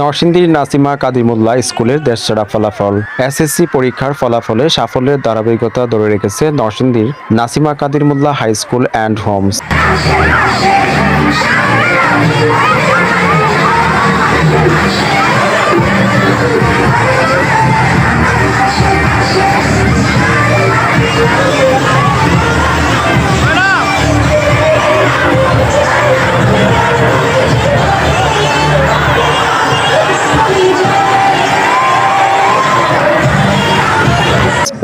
নরসিংদীর নাসিমা কাদিমুল্লাহ স্কুলের দেশছাড়া ফলাফল। এসএসসি পরীক্ষার ফলাফলে সাফল্যের ধারাবাহিকতা ধরে রেখেছে নরসিংদীর Nasima Kadirmullah high school and homes.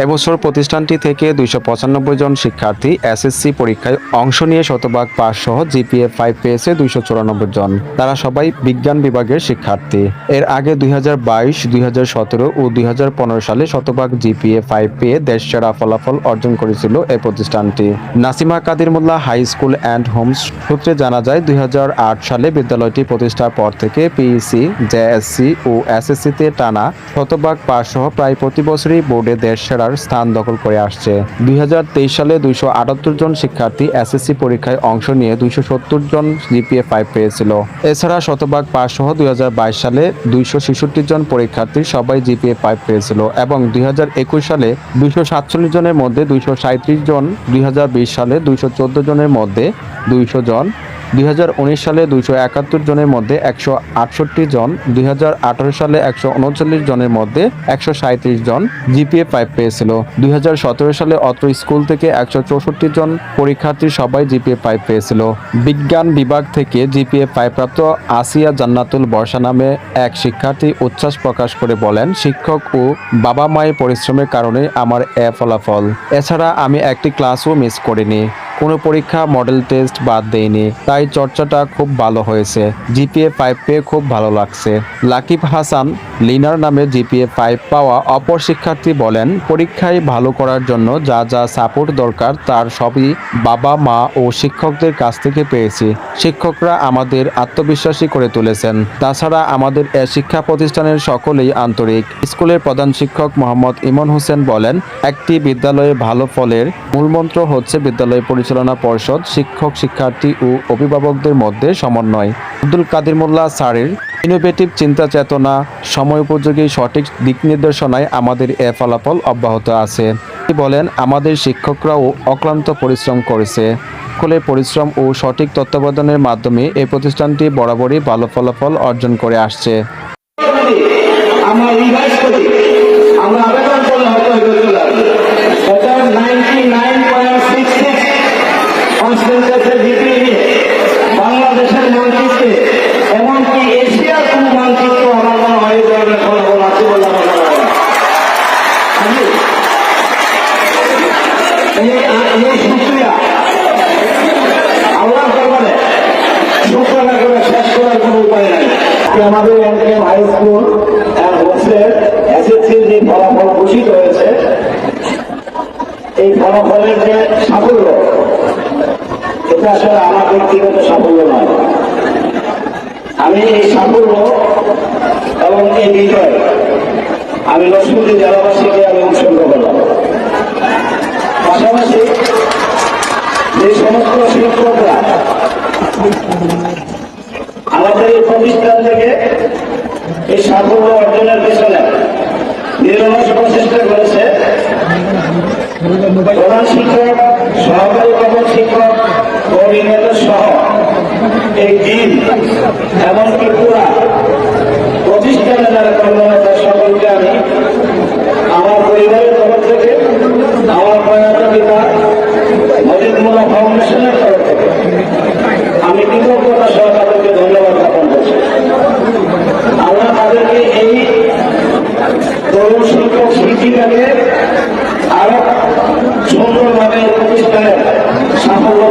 এবছর প্রতিষ্ঠানটি থেকে দুইশো পঁচানব্বই জন শিক্ষার্থী এসএসসি পরীক্ষায় অংশ নিয়ে শতভাগ পাস সহ জিপিএ ফাইভ পেয়েছে দুইশো চুরানব্বই জন। তারা সবাই বিজ্ঞান বিভাগের শিক্ষার্থী। এর আগে দুই হাজার বাইশ, দুই হাজার সতেরো ও দুই হাজার পনেরো সালে শতভাগ জিপিএ ফাইভ পেয়ে দেশ সেরা ফলাফল অর্জন করেছিল এই প্রতিষ্ঠানটি। Nasima Kadir Mollah high school and homes সূত্রে জানা যায়, দুই হাজার আট সালে বিদ্যালয়টি প্রতিষ্ঠার পর থেকে পিইসি জেএসসি ও এসএসসিতে টানা শতভাগ পাস সহ প্রায় প্রতি বছরই বোর্ডে দেশ সেরার স্থান দখল করে আসছে। দুই হাজার তেইশ সালে দুইশো আটাত্তর জন শিক্ষার্থী এসএসসি পরীক্ষায় অংশ নিয়ে দুইশো সত্তর জন জিপিএ ফাইভ পেয়েছিল। এছাড়া শতভাগ পাস সহ দুই হাজার বাইশ সালে দুইশো ছেষট্টি জন পরীক্ষার্থী সবাই জিপিএ ফাইভ পেয়েছিল এবং দুই হাজার একুশ সালে দুইশো সাতচল্লিশ জনের মধ্যে দুইশো জন, দুই হাজার বিশ সালে দুইশো চোদ্দ জনের মধ্যে দুইশো জন উনিশ সালে দুইশো একাত্তর জনের মধ্যে একশো আটষট্টি জন, দুই হাজার আঠেরো সালে একশো উনচল্লিশ জনের মধ্যে একশো সাঁত্রিশ জন জিপিএ ফাইভ পেয়েছিল। দুই হাজার সতেরো সালে অত্র স্কুল থেকে একশো চৌষট্টি জন পরীক্ষার্থী সবাই জিপিএ ফাইভ পেয়েছিল। বিজ্ঞান বিভাগ থেকে জিপিএ ফাইভ প্রাপ্ত আসিয়া জান্নাতুল বর্ষা নামে এক শিক্ষার্থী উচ্ছ্বাস প্রকাশ করে বলেন, শিক্ষক ও বাবা মায়ের পরিশ্রমের কারণে আমার এ ফলাফল। এছাড়া আমি একটি ক্লাসও মিস করিনি। কোনো পরীক্ষা মডেল টেস্ট বাদ দেয়নি। তাই চর্চাটা খুব ভালো হয়েছে। জিপিএ ফাইভ পেয়ে খুব ভালো লাগছে। লাকিব হাসান লিনার নামে জিপিএ ফাইভ পাওয়া অপর শিক্ষার্থী বলেন, পরীক্ষায় ভালো করার জন্য যা যা সাপোর্ট দরকার তার সবই বাবা, মা ও শিক্ষকদের কাছ থেকে পেয়েছি। শিক্ষকরা আমাদের আত্মবিশ্বাসী করে তুলেছেন। তাছাড়া আমাদের এ শিক্ষা প্রতিষ্ঠানের সকলেই আন্তরিক। স্কুলের প্রধান শিক্ষক মোহাম্মদ ইমন হোসেন বলেন, একটি বিদ্যালয়ে ভালো ফলের মূলমন্ত্র হচ্ছে বিদ্যালয় পরিচালনা পর্ষদ, শিক্ষক, শিক্ষার্থী ও অভিভাবকদের মধ্যে সমন্বয়। আব্দুল কাদির মোল্লা স্যারের ইনোভেটিভ চিন্তা চেতনা সময় উপযোগী সঠিক দিক নির্দেশনায় আমাদের এ ফলাফল অব্যাহত আছে। বলেন, আমাদের শিক্ষকরাও অক্লান্ত পরিশ্রম করেছে। সকলের পরিশ্রম ও সঠিক তত্ত্বাবধানের মাধ্যমে এই প্রতিষ্ঠানটি বরাবরই ভালো ফলাফল অর্জন করে আসছে। আমরা আমাদের এনকেএম হাই স্কুল হোস্টেল এসএসসির যে ফলাফল ঘোষিত হয়েছে, এই ফলাফলের যে সাফল্য, এটা আসলে আমার ব্যক্তিগত সাফল্য নয়। আমি এই সাফল্য এবং এই বিজয় আমি লক্ষ্মী জেলাবাসীকে আমি উৎসর্গ করলাম। যে সমস্ত আমাদের এই প্রতিষ্ঠান থেকে এই সাফল্য অর্জনের পেছনে নিরলস প্রচেষ্টা করেছে। প্রধান শিক্ষক, সহকারী প্রধান শিক্ষক কোঅর্ডিনেটর সহ এই টিম, এমনকি পুরা প্রতিষ্ঠানে যারা কর্মরত সংখ্যক আরও সুন্দরভাবে সাফল্য